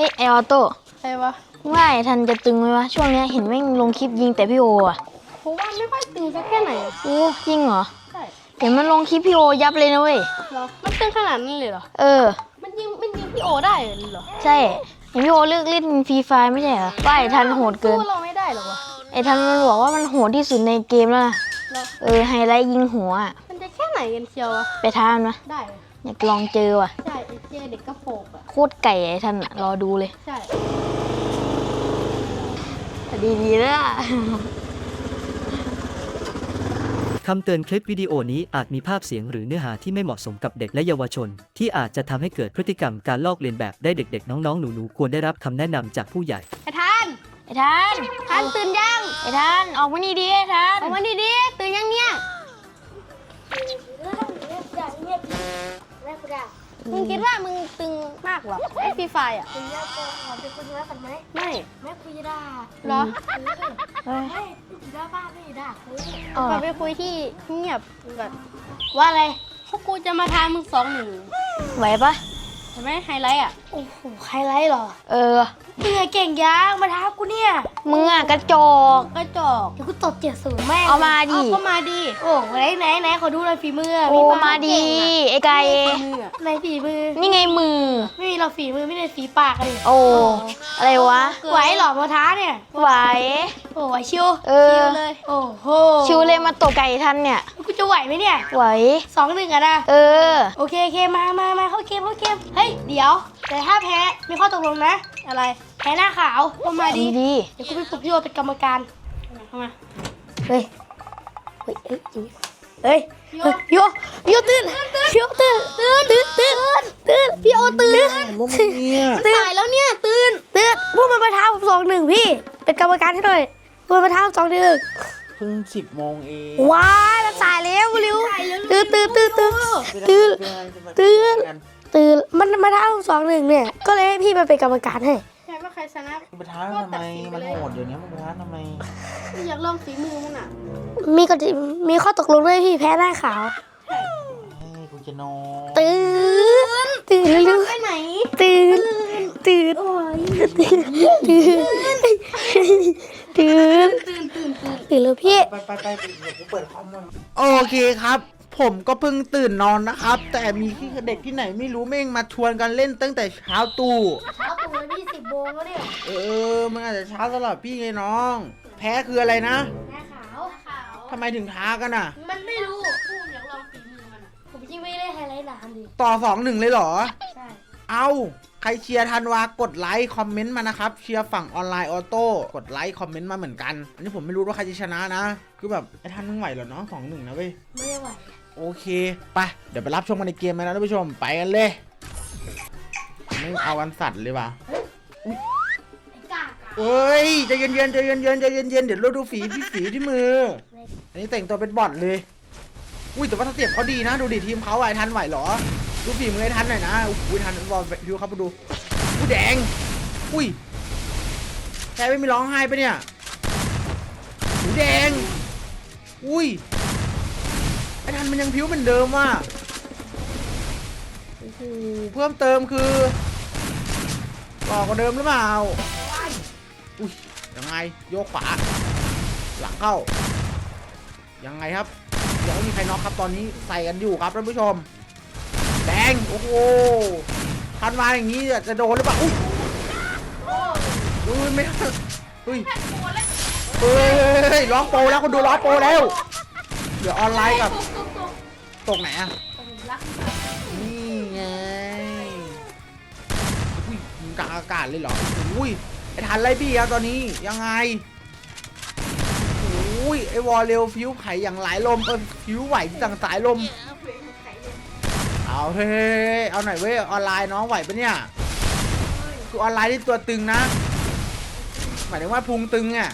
ฮ้ยไอออโต้ใช่ปะว่าไอ้ทันจะตึงไหมวะ ช่วงเนี้ยเห็นแม่งลงคลิปยิงแต่พี่โออะผมว่าไม่ค่อยตึงสักแค่ไหนอะโอ้จริงเหรอ ใช่เห็นมันลงคลิปพี่โอยับเลยนะเว้ย เหรอมันตึงขนาดนั้นเลยเหรอ เออ มันยิงมันยิงพี่โอได้เลยเหรอใช่ เห็นพี่โอเลิกเล่นฟรีไฟไม่ใช่เหรอว่าไอ้ทันโหดเกิน สู้เราไม่ได้หรอวะไอ้ทันมันบอกว่ามันโหดที่สุดในเกมแล้วนะเหรอเออไฮไลท์ยิงหัวอะมันจะแค่ไหนกันเชียววะไปท้ามันนะได้เหรอ อยากลองเจอว่ะ ใช่ไอเจเด็กกระโปรงอะโคตรไก่ไอ้ทันอะรอดูเลยใช่ ดีๆนะคำเตือนคลิปวิดีโอนี้อาจมีภาพเสียงหรือเนื้อหาที่ไม่เหมาะสมกับเด็กและเยาวชน ที่อาจจะทำให้เกิดพฤติกรรมการลอกเลียนแบบได้เด็กๆ น้องๆ หนูๆ ควรได้รับคำแนะนำจากผู้ใหญ่ ไอ้ทันไอ้ทันทันตื่นยัง ไอ้ทันออกมานี่ดิไอ้ทันออกมาดีๆตื่นยังเนี่ย มึงคิดว่ามึงตึงมากเหรอไอฟรีไฟอะคุยยาโกงขอไปคุยธุระกันไหมไม่ไม่คุยด่าเหรอเฮ้ยไม่อยู่ด้านบ้านไม่ด่าคุยอ๋อขอไปคุยที่เงียบก่อนว่าอะไรพวกกูจะมาทายมึงสองหนึ่งไหวปะเห็นไหมไฮไลท์อะโอ้โหไฮไลท์เหรอ เออ มึงอะเก่งยังมาท้ากูเนี่ยมึงอะกระจอก กระจอกเดี๋ยวกูตบเจ็ดศูนย์แม่งเอามาดิ เอาก็มาดีโอ้ไหนไหนไหนขอดูหน่อยฝีมือโอ้ปะมาดีไอ้ไก่มืออะไหนฝีมือ นี่ไงมือ ไม่มีเราฝีมือไม่ได้ฝีปากเลยโอ้อะไรวะไหวเหรอมาท้าเนี่ย ไหว โอ้ไหวชิวเออ ชิวเลย โอ้โหชิวเลยมาตกไก่ทันเนี่ย กูจะไหวไหมเนี่ยไหว สองหนึ่งอะนะ เออ โอเคโอเคมามามาเข้าเกมเข้าเกม เฮ้ย เดี๋ยว แต่ถ้าแพ้มีข้อตกลงนะ อะไร แพ้หน้าขาวก็มาดีดีเดี๋ยวกูไปปลุกพี่โอเป็นกรรมการเข้ามา เฮ้ย เฮ้ย เฮ้ยเฮ้ยเฮ้ยพี่โอพี่โอตื่นพี่โอตื่นตื่นตื่นตื่นตื่นพี่โอตื่นตื่นตายแล้วเนี่ยตื่นตื่นพวกมันมาท้าผมสองหนึ่งพี่ เป็นกรรมการให้หน่อยพวกมันมาท้าผมสองหนึ่งเพิ่งสิบโมงเองว้ายมันสายแล้วเร็วตื่นตื่นตื่นตื่นตื่นตื่นตื่นมันมาท้าผมสองหนึ่งเนี่ย ก็เลยให้พี่มาเป็นกรรมการให้ใช่ ว่าใครชนะไปท้าทำไม มันโหดเดี๋ยวนี้มันไปท้าทำไม อยากลองฝีมือมันอะมีก็มีข้อตกลงด้วยพี่แพ้หน้าขาว เฮ้ยกูจะนอนตื่นตื่นเร็วไปไหนๆตื่นตื่นตื่นตื่นตื่นตื่นแล้วพี่ ไปไปไปเดี๋ยวกูเปิดคอมมัน โอเคครับ ผมก็เพิ่งตื่นนอนนะครับ แต่มีเด็กที่ไหนไม่รู้แม่งมาชวนกันเล่นตั้งแต่เช้าตู่เช้าตู่เลยพี่สิบโมงแล้วเนี่ยเออมันอาจจะเช้าสำหรับพี่ไงน้อง แพ้คืออะไรนะหน้าขาวขาวทำไมถึงท้ากันอะ มันไม่รู้พูดอยากลองฝีมือมันอะผมยิ่งไม่ได้ไฮไลท์นานดิต่อสองหนึ่งเลยเหรอ ใช่เอาใครเชียร์ทันวากดไลค์คอมเมนต์มานะครับ เชียร์ฝั่งออนไลน์ออโต้กดไลค์คอมเมนต์มาเหมือนกัน อันนี้ผมไม่รู้ว่าใครจะชนะนะ คือแบบไอ้ทันมึงไหวเหรอเนาะสองหนึ่งนะเว้ยไม่ได้ไหว โอเคไปเดี๋ยวไปรับชมกันในเกมเลยนะท่านผู้ชมไปกันเลยไม่เอาวันสัตว์เลยว่ะไอ้กากเอ้ยใจเย็นๆใจเย็นๆใจเย็นเดี๋ยวเราดูฝีที่ฝีที่มือ อันนี้แต่งตัวเป็นบอทเลย อุ้ยแต่ว่าสเต็ปเขาดีนะ ดูดิทีมเขาไอ้ทันไหวเหรอ ดูฝีมือไอ้ทันหน่อยนะอุ้ยทันบอลดูครับมาดูอุ้ยแดง อุ้ยแค่ไม่มีร้องไห้ปะเนี่ยอุ้แดง อุ้ยันมันยังผิวเหมือนเดิมว่ะโอ้โหเพิ่มเติมคือหล่อกว่าเดิมหรือเปล่าอุ้ยยังไงโยกขวา หลังเข้า ยังไงครับยังไม่มีใครน็อกครับตอนนี้ใส่กันอยู่ครับท่านผู้ชมแดงโอ้โหทันมาอย่างนี้จะโดนหรือเปล่าอุ้ยอุ้ยไม่อุ้ยเฮ้ยร้องโปแล้วคนดูร้องโปแล้ว เดี๋ยวออนไลน์กับ ตกไหนอะนี่ไงอุ้ยยิงกลางอากาศเลยเหรออุ้ยไอ้ทันไล่บี้ครับตอนนี้ยังไงอุ้ยไอ้วอลเร็วฟิวไผ่อย่างหลายลมเออฟิวไหวที่ต่างสายลมเอาเฮ้ยเอาหน่อยเว้ยออนไลน์น้องไหวปะเนี่ยคือออนไลน์ที่ตัวตึงนะหมายถึงว่าพุงตึงอะ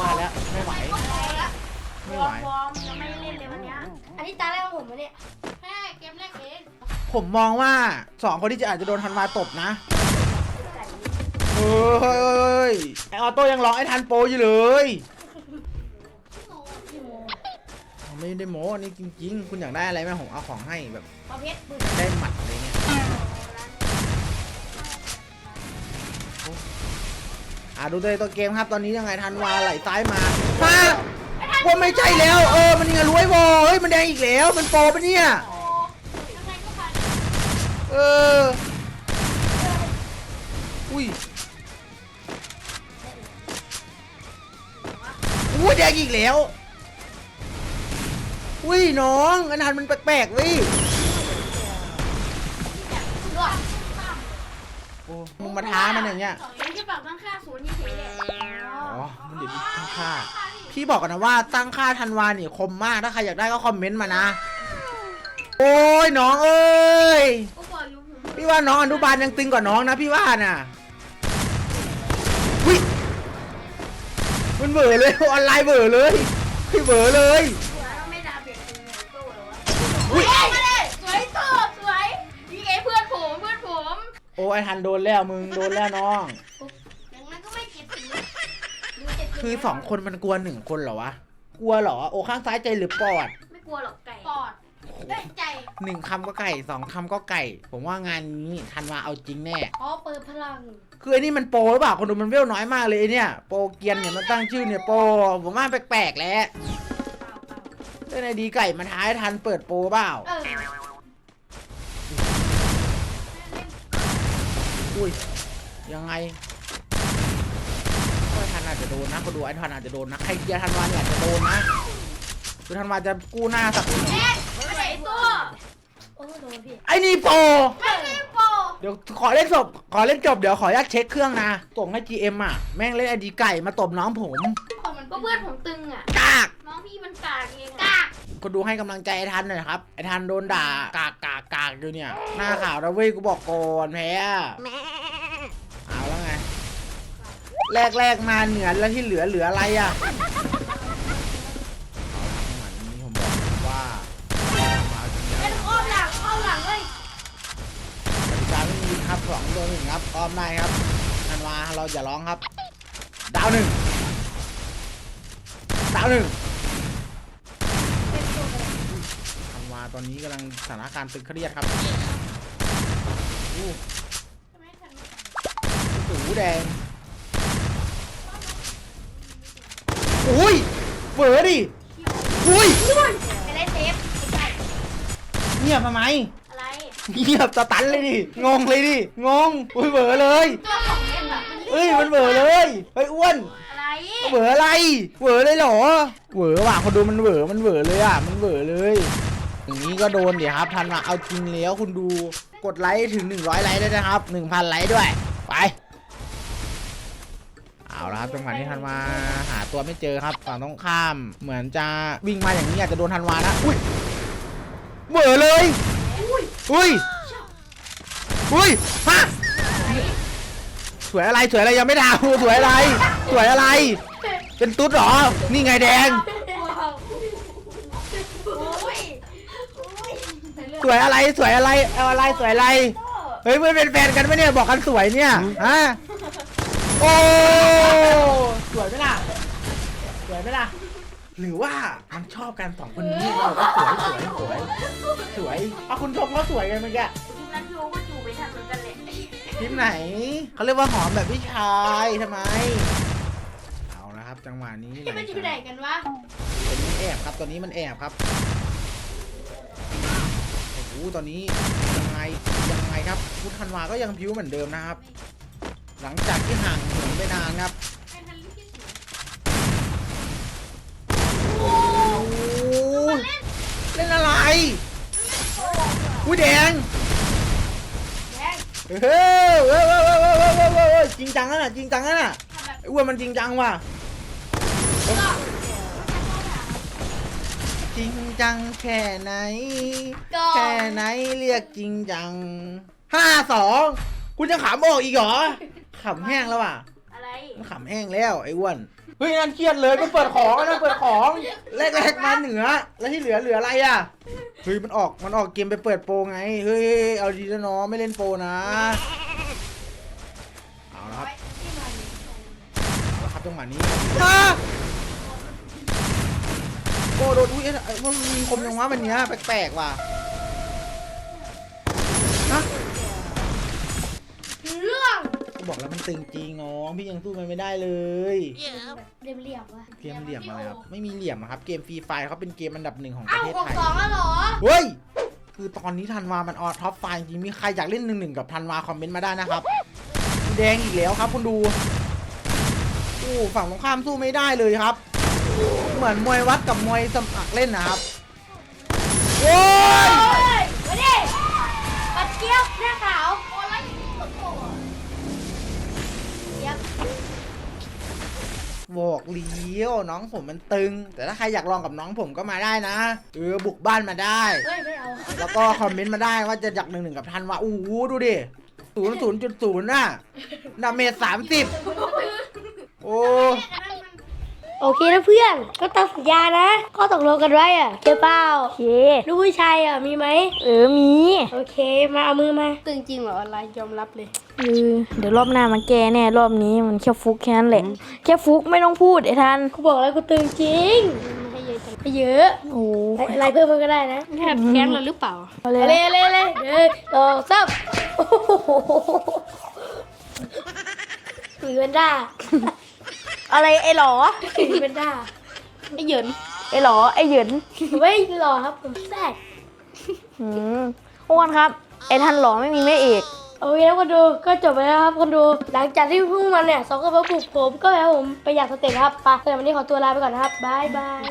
ว่าแล้วไม่ไหว ไม่ไหวอร์มยัไม่เล่นเลยวันนี้อันนี้ตาแรกของผมวะเนี่ยแค่เกมแรกเองผมมองว่าสองคนที่จะอาจจะโดนทันวาตบนะเฮ้ยไอออโต้ยังร้องไอ้ทันโปอยู่เลยไม่ได้โมอันนี้จริง ๆ คุณอยากได้อะไรไหมผมเอาของให้แบบได้หมัดอะไรเนี่ยอะดูตัวเองตัวเกมครับตอนนี้ยังไงทันวาไหลซ้ายมาฮะ ว่าไม่ใช่แล้ว เออ มันยังไงรวยบอเฮ้ย มันแดงอีกแล้ว มันโปรปะเนี่ย เออ อุ้ยอุ้ยแดงอีกแล้ว อุ้ยน้องอันนั้นมันแปลกๆเวิโอ้มึงมาท้ามันอย่างเงี้ยเดี๋ยวจะปรับตั้งค่าศูนย์เฉยๆแหละอ๋อ มันเดี๋ยวนี้ตั้งค่า พี่บอกกันนะว่าตั้งค่าธันวาเนี่ยคมมากถ้าใครอยากได้ก็คอมเมนต์มานะ โอ้ยน้องเอ้ย ก็บอกอยู่ผมพี่ว่าน้องอนุบาลยังตึงกว่าน้องนะพี่ว่าน่ะวิมันเบอเลยออนไลน์เบอเลยพี่เบอเลยเราไม่ดาเบียดคุณเลยโต้เลยวะอุ้ยมาเลยสวยโต้สวยนี่ไงเพื่อนผมเพื่อนผม โอ้ยไอ้ทันโดนแล้วมึงโดนแล้วน้องอย่างนั้นก็ไม่เจ็บสีดูเจ็บสี คือสองคนมันกลัวหนึ่งคนเหรอวะ กลัวเหรอ โอ้ข้างซ้ายใจหรือปอดไม่กลัวหรอกไก่ปอดได้ใจหนึ่งคำก็ไก่สองคำก็ไก่ ผมว่างานนี้ทันวาเอาจริงแน่ขอเปิดพลัง คือไอ้นี่มันโปรหรือเปล่าคนดูมันเวลน้อยมากเลยไอ้เนี่ย โปรเกรียนเนี่ยมันตั้งชื่อเนี่ยโปรผมว่าแปลกๆแล้วเปล่าเปล่าเล่นไอดีไก่มันท้ายทันเปิดโปรเปล่าเอออุ้ยยังไงก็ทันอาจจะ โดนนะคนดูไอ้ทันอาจจะโดนนะใครเกียร์ทันวาเนี่ยอาจจะโดนนะคือทันวาจะกู้หน้าสักเอ็ดไม่ได้ตัวโอ้โดนพี่ไอ้นี่โปรไม่ได้โปเดี๋ยวขอเล่นจบขอเล่นจบเดี๋ยวขออนุญาตเช็คเครื่องนะส่งให้ GM อะแม่งเล่นไอดีไก่มาตบน้องผมก็เพื่อนผมตึงอะกากน้องพี่มันกากเองกากคนดูให้กำลังใจไอ้ทันหน่อยครับไอ้ทันโดนด่ากากกากกากอยู่เนี่ยหน้าข่าวนะเว้ยกูบอกก่อนแพ้ แรกแรกๆมาเหนือแล้วที่เหลือเหลืออะไรอะเอาละจังหวะนี้ผมบอกว่ามาจริงเอ็แล้วดอ้อมหลังอ้อมหลังเลยกติกาไม่มีครับสองตัวหนึ่งครับอ้อมได้ครับทันวาเราอย่าร้องครับ ดาวหนึ่งดาวหนึ่งทันวาตอนนี้กำลังสถานการณ์ตึงเครียดครับอู้หูแดง อุ้ยเฝอดิอุ้ยไปเล่นเทปใช่เงียบทำไมอะไรเงียบสตันเลยดิงงเลยดิงงอุ้ยเฝอเลยตัวของเล่นแบบมันเฮ้ยมันเฝอเลยเฮ้ยอ้วนอะไรเฝออะไรเฝอเลยเหรอเฝอว่ะคนดูมันเฝอมันเฝอเลยอะมันเฝอเลยอย่างนี้ก็โดนเดี๋ยวครับทันมาเอาจริงแล้วคุณดูกดไลค์ถึง 100ไลค์ด้วยนะครับ 1,000ไลค์ด้วยไป เอาละครับจังหวะนี้ทันมาหาตัวไม่เจอครับฝั่งต้องข้าม เหมือนจะวิ่งมาอย่างนี้อาจจะโดนทันวานะอุ้ยเบื่อเลยอุ้ยอุ้ยฮะสวยอะไรสวยอะไรยังไม่ด่ากูสวยอะไร สวยอะไร เป็นตุ๊ดเหรอ นี่ไงแดงโอ้ยสวยอะไรสวยอะไรเอาอะไรสวยอะไร เฮ้ยเพื่อนเป็นแฟนกันไหมเนี่ยบอกกันสวยเนี่ยฮะ โอ้สวยไหมล่ะสวยไหมล่ะ หรือว่ามันชอบกันสองคนนี้เราก็สวยสวยสวยสวยเอาคุณชมเขาสวยกันเมื่อกี้ทีนั้นพี่โอก็จูบไปทันเหมือนกันแหละคลิปไหนเขาเรียกว่าหอมแบบพี่ชายทำไม เอาละครับ จังหวะนี้ที่มันอยู่ไหนกันวะตัวนี้แอบครับตัวนี้มันแอบครับโอ้โหตอนนี้ยังไงยังไงครับพุทธันวาก็ยังพิ้วเหมือนเดิมนะครับ หลังจากที่ห่างถึงไปนานครับ โอ้โหเล่นอะไรกุ้ยแดงเฮ้ยเฮ้ยเฮ้ยเฮ้ยเฮ้ยเฮ้ยเฮ้ยเฮ้ยจริงจังแล้น่ะจริงจังแล้น่ะไอ้อ้วมันจริงจังว่ะ จริงจังแค่ไหนแค่ไหนเรียกจริงจังห้าสอง คุณจะขำออกอีกเหรอขำแห้งแล้วว่ะอะไรมันขำแห้งแล้วไอ้อ้วนเฮ้ยนั่นเครียดเลยมันเปิดของนั่นเปิดของแรกๆมาเหนือ แล้วที่เหลือเหลืออะไรอะเฮ้ยมันออกมันออกเกมไปเปิดโปรไงเฮ้ยเอาดีนะน้องไม่เล่นโปรนะเอาละครับเอาละครับจังหวะนี้มาโอ้โดนอุ้ยเอ้ยมันมีคมยังวะมันเนี้ยแปลกๆว่ะ ตึงจริงน้องพี่ยังสู้มันไม่ได้เลยเรียบเรียบๆวะเกมเหลี่ยมอะไรครับไม่มีเหลี่ยมอะครับเกมฟรีไฟเขาเป็นเกมอันดับหนึ่งของปอ้าระวเทศหกไทยสองแล้วเหรอเฮ้ยคือตอนนี้ธันวามันออท็อปไฟจริงมีใครอยากเล่นหนึ่งหนึ่งกับธันวาคอมเมนต์มาได้นะครับแดงอีกแล้วครับคุณดูโอ้ฝั่งตรงข้ามสู้ไม่ได้เลยครับ เหมือนมวยวัดกับมวยสมัครเล่นนะครับโอ้ยมาดิปัดเจี๊ยบหน้า บอกเลี้ยวน้องผมมันตึง แต่ถ้าใครอยากลองกับน้องผมก็มาได้นะเออบุกบ้านมาได้ เฮ้ยไม่เอาแล้วก็คอมเมนต์มาได้ว่าจะอยากหนึ่งหนึ่งกับทันวาอู้หูดูดิศูนย์ศูนย์จุดศูนย์น่ะดาเมจสามสิบโอ้ โอเคนะเพื่อน ก็ตามสัญญานะก็ตกลงกันไว้อะเจ้าเปล่าโอเคลูกผู้ชายอะมีไหมเออมี โอเค มาเอามือมาตึงจริงเหรออะไรยอมรับเลยเออเดี๋ยวรอบหน้ามาแก้แน่รอบนี้มันแค่ฟุกแค่นั้นแหละแค่ฟุกไม่ต้องพูดไอ้ทันกูบอกแล้วกูตึงจริงไม่ให้เยอะจังไม่เยอะโอ้อะไรเพิ่มมันก็ได้นะแทบแค้นเลยหรือเปล่าเอาเลเอาเลยยเอาเลยเอาเลยเดี๋ยวสองสามโอ้โหหมีแวนด้า อะไรไอ้หลอหมีแวนด้าไอ้เหยินไอ้หลอไอ้เหยินไม่หล่อครับผมแซกอืมอ้วนครับ ไอ้ทันหลอไม่มีแม่เอกโอเคแล้วคนดูก็จบไปแล้วครับคนดู หลังจากที่พวกมันเนี่ยสองคนมาปลุกผมก็แล้วผมไปอยากสเต็ปครับไปสำหรับวันนี้ขอตัวลาไปก่อนนะครับบายบาย